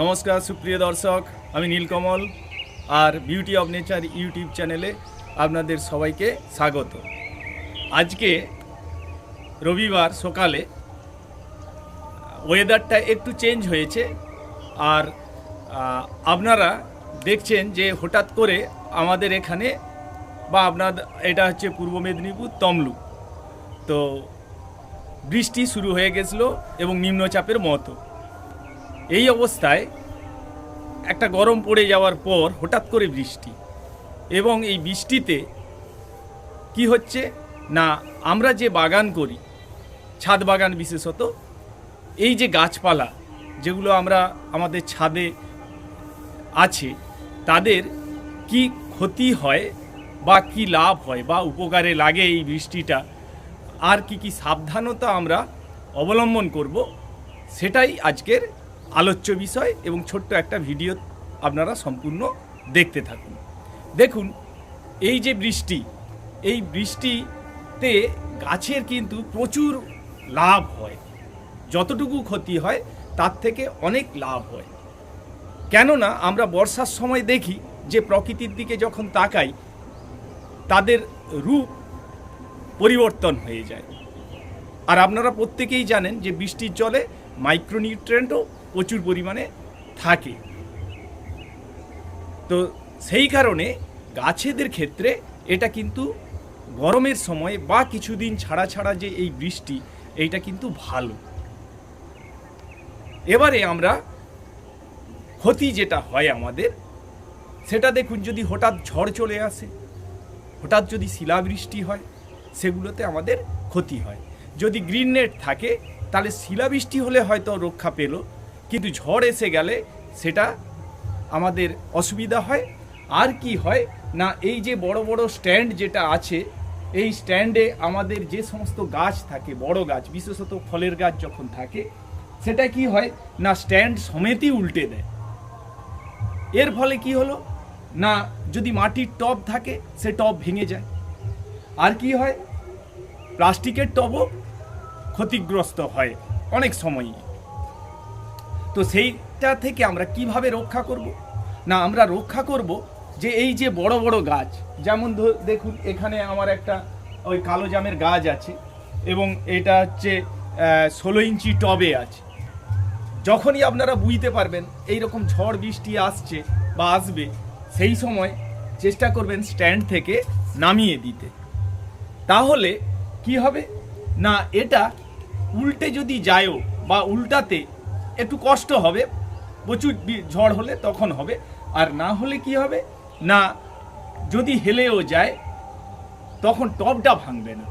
নমস্কার, সুপ্রিয় দর্শক, আমি নীলকমল আর বিউটি অফ নেচার ইউটিউব চ্যানেলে আপনাদের সবাইকে স্বাগত। আজকে রবিবার সকালে ওয়েদারটা একটু চেঞ্জ হয়েছে আর আপনারা দেখছেন যে হঠাৎ করে আমাদের এখানে বা আপনার, এটা হচ্ছে পূর্ব মেদিনীপুর তমলুক। তো বৃষ্টি শুরু হয়ে গেছিল এবং নিম্নচাপের মতো। এই অবস্থায় একটা গরম পড়ে যাওয়ার পর হঠাৎ করে বৃষ্টি। এবং এই বৃষ্টিতে কি হচ্ছে? না, আমরা যে বাগান করি, ছাদ বাগান বিশেষত, এই যে গাছপালা যেগুলো আমরা আমাদের ছাদে আছে, তাদের কি ক্ষতি হয় বা কি লাভ হয় বা উপকারে লাগে এই বৃষ্টিটা? আর কি কি সাবধানতা আমরা অবলম্বন করব, সেটাই আজকের আলোচ্য বিষয় এবং ছোট্ট একটা ভিডিও আপনারা সম্পূর্ণ দেখতে থাকুন। দেখুন, এই যে বৃষ্টি, এই বৃষ্টিতে গাছের কিন্তু প্রচুর লাভ হয়। যতটুকু ক্ষতি হয়, তার থেকে অনেক লাভ হয়। কেননা, আমরা বর্ষার সময় দেখি যে প্রকৃতির দিকে যখন তাকাই, তাদের রূপ পরিবর্তন হয়ে যায়। আর আপনারা প্রত্যেকেই জানেন যে বৃষ্টির জলে মাইক্রোনিউট্রেন্টও প্রচুর পরিমাণে থাকে। তো সেই কারণে গাছেদের ক্ষেত্রে এটা কিন্তু গরমের সময় বা কিছুদিন ছাড়া ছাড়া যে এই বৃষ্টি, এইটা কিন্তু ভালো। এবারে আমরা ক্ষতি যেটা হয় আমাদের, সেটা দেখুন যদি হঠাৎ ঝড় চলে আসে, হঠাৎ যদি শিলাবৃষ্টি হয়, সেগুলোতে আমাদের ক্ষতি হয়। যদি গ্রিন নেট থাকে, তাহলে শিলাবৃষ্টি হলে হয়তো রক্ষা পেল কিন্তু ঝড় এসে গেলে সেটা আমাদের অসুবিধা হয়। আর কি হয় না, এই যে বড় বড় স্ট্যান্ড যেটা আছে, এই স্ট্যান্ডে আমাদের যে সমস্ত গাছ থাকে, বড় গাছ, বিশেষত ফলের গাছ যখন থাকে, সেটা কি হয় না, স্ট্যান্ড সমেতই উল্টে দেয়। এর ফলে কি হলো? না, যদি মাটির টব থাকে, সে টব ভেঙে যায়। আর কি হয়? প্লাস্টিকের টবও ক্ষতিগ্রস্ত হয় অনেক সময়ই। তো সেইটা থেকে আমরা কীভাবে রক্ষা করব? না, আমরা রক্ষা করব যে এই যে বড় বড় গাছ, যেমন দেখুন, এখানে আমার একটা ওই কালো জামের গাছ আছে এবং এটা হচ্ছে ষোলো ইঞ্চি টবে আছে। যখনই আপনারা বুঝতে পারবেন এই রকম ঝড় বৃষ্টি আসছে বা আসবে, সেই সময় চেষ্টা করবেন স্ট্যান্ড থেকে নামিয়ে দিতে। তাহলে কি হবে? না, এটা উল্টে যদি যায়ও বা উল্টাতে একটু কষ্ট হবে, প্রচুর ঝড় হলে তখন হবে। আর না হলে কি হবে? না, যদি হেলেও যায়, তখন টবটা ভাঙবে না।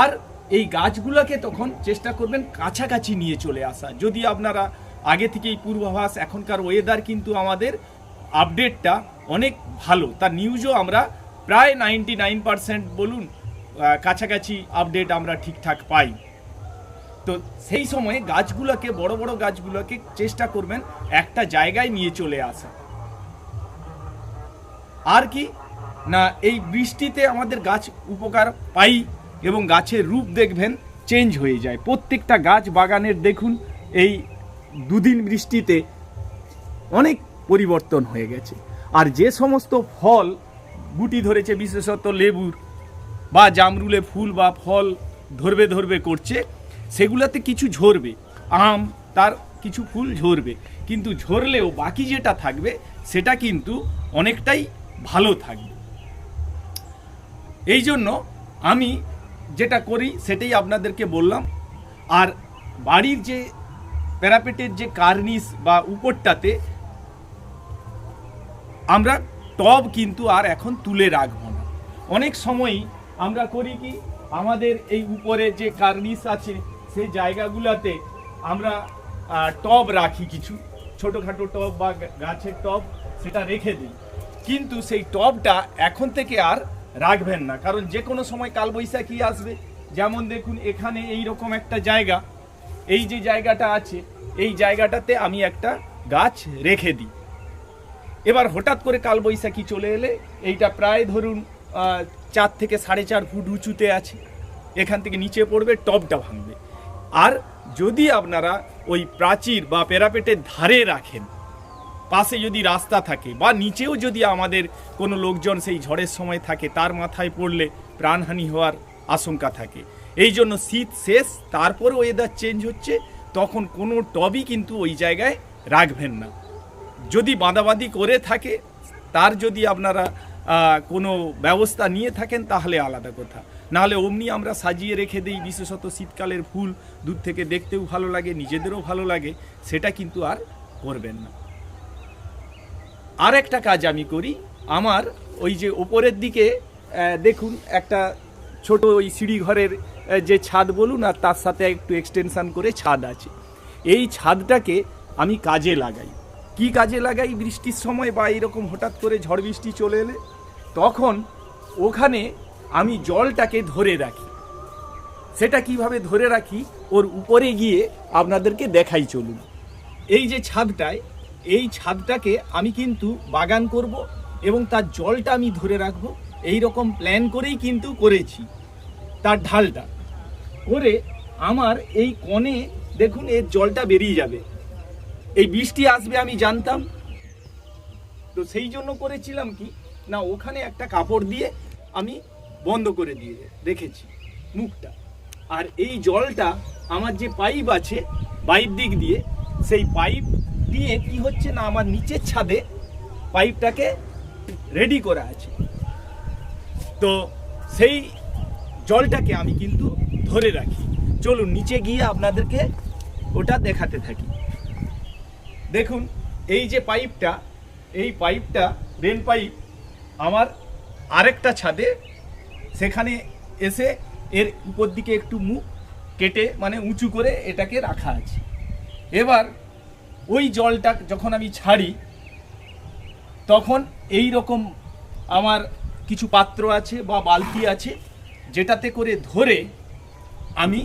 আর এই গাছগুলোকে তখন চেষ্টা করবেন কাছাকাছি নিয়ে চলে আসা। যদি আপনারা আগে থেকেই পূর্বাভাস, এখনকার ওয়েদার কিন্তু আমাদের আপডেটটা অনেক ভালো। তার নিউজও আমরা প্রায় নাইনটি নাইন পারসেন্ট বলুন কাছাকাছি আপডেট আমরা ঠিকঠাক পাই। তো সেই সময়ে গাছগুলোকে, বড় বড় গাছগুলোকে চেষ্টা করবেন একটা জায়গায় নিয়ে চলে আসা। আর কি? না, এই বৃষ্টিতে আমাদের গাছ উপকার পাই এবং গাছের রূপ দেখবেন, চেঞ্জ হয়ে যায়। প্রত্যেকটা গাছ বাগানের দেখুন, এই দুদিন বৃষ্টিতে অনেক পরিবর্তন হয়ে গেছে। আর যে সমস্ত ফল গুটি ধরেছে, বিশেষত লেবুর বা জামরুলে ফুল বা ফল ধরবে ধরবে করছে সেগুলোতে কিছু ঝরবে, আম, তার কিছু ফুল ঝরবে, কিন্তু ঝরলেও বাকি যেটা থাকবে, সেটা কিন্তু অনেকটাই ভালো থাকবে। এই জন্য আমি যেটা করি, সেটাই আপনাদেরকে বললাম। আর বাড়ির যে প্যারাপেটের যে কার্নিস বা উপরটাতে আমরা টব কিন্তু আর এখন তুলে রাখব না। অনেক সময়ই আমরা করি কি, আমাদের এই উপরে যে কার্নিস আছে সেই জায়গাগুলোতে আমরা টব রাখি কিছু। ছোটোখাটো টব বা গাছের টব, সেটা রেখে দিই। কিন্তু সেই টবটা এখন থেকে আর রাখবেন না। কারণ যে কোনো সময় কালবৈশাখী আসবে। যেমন দেখুন, এখানে এই রকম একটা জায়গা। এই যে জায়গাটা আছে, এই জায়গাটাতে আমি একটা গাছ রেখে দিই। এবার হঠাৎ করে কালবৈশাখী চলে এলে, এইটা প্রায় ধরুন চার থেকে সাড়ে চার ফুট উঁচুতে আছে। এখান থেকে নিচে পড়বে, টবটা ভাঙবে। আর যদি আপনারা ওই প্রাচীর বা প্যারাপেটের ধারে রাখেন, পাশে যদি রাস্তা থাকে বা নিচেও যদি আমাদের কোনো লোকজন সেই ঝড়ের সময় থাকে, তার মাথায় পড়লে প্রাণহানি হওয়ার আশঙ্কা থাকে। এই জন্য শীত শেষ, তারপরে ওয়েদার চেঞ্জ হচ্ছে, তখন কোনো টবই কিন্তু ওই জায়গায় রাখবেন না। যদি বাঁধাবাঁধি করে থাকে, তার যদি আপনারা কোনো ব্যবস্থা নিয়ে থাকেন তাহলে আলাদা কথা। নাহলে অমনি আমরা সাজিয়ে রেখে দিই বিশেষত শীতকালের ফুল। দূর থেকে দেখতেও ভালো লাগে, নিজেদেরও ভালো লাগে, সেটা কিন্তু আর করবেন না। আর একটা কাজ আমি করি, আমার ওই যে ওপরের দিকে দেখুন, একটা ছোট ওই সিঁড়ি ঘরের যে ছাদ বলুন, আর তার সাথে একটু এক্সটেনশান করে ছাদ আছে। এই ছাদটাকে আমি কাজে লাগাই। কি কাজে লাগাই বৃষ্টির সময় বা এরকম হঠাৎ করে ঝড় বৃষ্টি চলে এলে? তখন ওখানে আমি জলটাকে ধরে রাখি। সেটা কীভাবে ধরে রাখি? ওর উপরে গিয়ে আপনাদেরকে দেখাই চলুন। এই যে ছাদটায়, এই ছাদটাকে আমি কিন্তু বাগান করব এবং তার জলটা আমি ধরে রাখব। এই রকম প্ল্যান করেই কিন্তু করেছি তার ঢালটা। করে আমার এই কনে দেখুন এর জলটা বেরিয়ে যাবে। এই বৃষ্টি আসবে আমি জানতাম। তো সেই জন্য করেছিলাম কি? না, ওখানে একটা কাপড় দিয়ে আমি বন্ধ করে দিয়ে রেখেছি মুখটা। আর এই জলটা আমার যে পাইপ আছে, পাইপ দিক দিয়ে, সেই পাইপ দিয়ে কি হচ্ছে না, আমার নিচের ছাদে পাইপটাকে রেডি করা আছে। তো সেই জলটাকে আমি কিন্তু ধরে রাখি। চলুন, নিচে গিয়ে আপনাদেরকে ওটা দেখাতে থাকি। দেখুন, এই যে পাইপটা, এই পাইপটা রেন পাইপ আমার আরেকটা ছাদে, সেখানে এসে এর উপর দিকে একটু মুখ কেটে মানে উঁচু করে এটাকে রাখা আছে। এবার ওই জলটা যখন আমি ছাড়ি, তখন এই রকম আমার কিছু পাত্র আছে বা বালতি আছে, যেটাতে করে ধরে আমি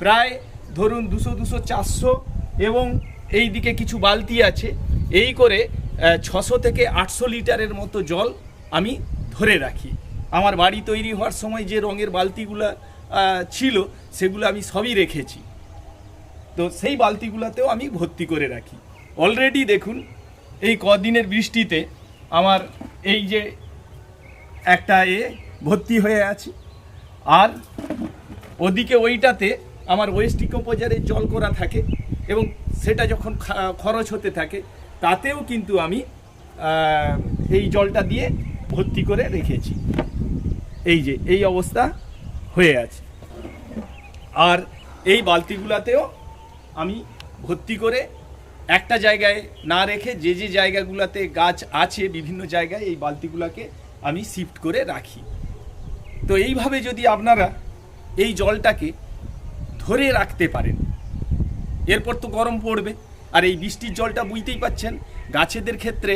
প্রায় ধরুন দুশো দুশো, চারশো এবং এই দিকে কিছু বালতি আছে, এই করে ছশো থেকে আটশো লিটারের মতো জল আমি ধরে রাখি। আমার বাড়ি তৈরি হওয়ার সময় যে রঙের বালতিগুলো ছিল, সেগুলো আমি সবই রেখেছি। তো সেই বালতিগুলোতেও আমি ভর্তি করে রাখি। অলরেডি দেখুন, এই কদিনের বৃষ্টিতে আমার এই যে একটা এ ভর্তি হয়ে আছে। আর ওদিকে ওইটাতে আমার ওয়েস্ট ইকোপোজারের জল করা থাকে এবং সেটা যখন খরচ হতে থাকে, তাতেও কিন্তু আমি এই জলটা দিয়ে ভর্তি করে রেখেছি। এই যে, এই অবস্থা হয়ে আছে। আর এই বালতিগুলাতেও আমি ভর্তি করে একটা জায়গায় না রেখে যে যে জায়গাগুলোতে গাছ আছে, বিভিন্ন জায়গায় এই বালতিগুলোকে আমি শিফট করে রাখি। তো এইভাবে যদি আপনারা এই জলটাকে ধরে রাখতে পারেন, এরপর তো গরম পড়বে। আর এই বৃষ্টির জলটা বুঝতেই পাচ্ছেন, গাছেদের ক্ষেত্রে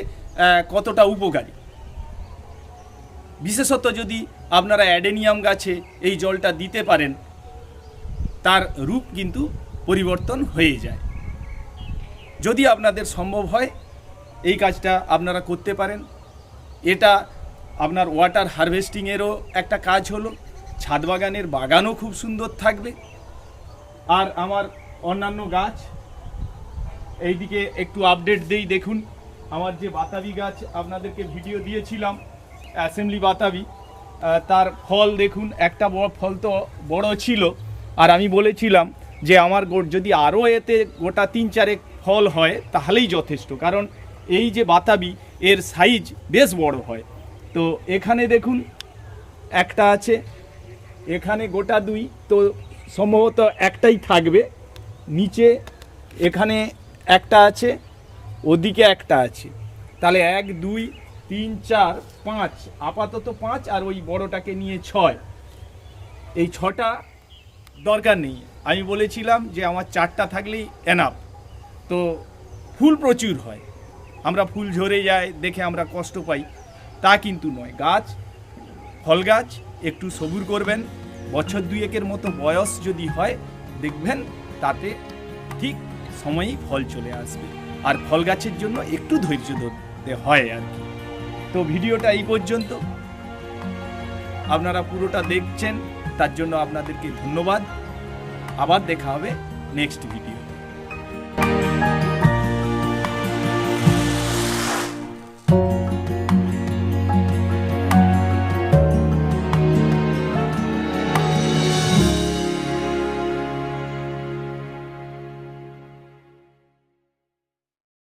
কতটা উপকারী। বিশেষত যদি আপনারা অ্যাডেনিয়াম গাছে এই জলটা দিতে পারেন, তার রূপ কিন্তু পরিবর্তন হয়ে যায়। যদি আপনাদের সম্ভব হয়, এই কাজটা আপনারা করতে পারেন। এটা আপনার ওয়াটার হারভেস্টিংয়েরও একটা কাজ হলো, ছাদ বাগানের বাগানও খুব সুন্দর থাকবে। আর আমার অন্যান্য গাছ, এইদিকে একটু আপডেট দেই, দেখুন। আমার যে বাতাবি গাছ আপনাদেরকে ভিডিও দিয়েছিলাম অ্যাসেম্বলি বাতাবি তার ফল দেখুন, একটা বড় ফল তো বড় ছিল। আর আমি বলেছিলাম যে আমার যদি আরও এতে গোটা তিন চারেক ফল হয়, তাহলেই যথেষ্ট। কারণ এই যে বাতাবি, এর সাইজ বেশ বড় হয়। তো এখানে দেখুন, একটা আছে, এখানে গোটা দুই, তো সম্ভবত একটাই থাকবে। নিচে এখানে একটা আছে, ওদিকে একটা আছে। তাহলে এক, দুই তিন, চার, পাঁচ। আপাতত পাঁচ আর ওই বড়টাকে নিয়ে ছয়। এই ছটা দরকার নেই। আমি বলেছিলাম যে আমার চারটা থাকলেই এনাফ তো ফুল প্রচুর হয়। আমরা ফুল ঝরে যায় দেখে আমরা কষ্ট পাই। তা কিন্তু নয়। গাছ, ফল গাছ, একটু সবুর করবেন। বছর দুয়েকের মতো বয়স যদি হয়, দেখবেন তাতে ঠিক সময়েই ফল চলে আসবে। আর ফল গাছের জন্য একটু ধৈর্য ধরতে হয় আর কি। তো ভিডিওটা এই পর্যন্ত। আপনারা পুরোটা দেখছেন, তার জন্য আপনাদেরকে ধন্যবাদ। আবার দেখা হবে নেক্সট ভিডিও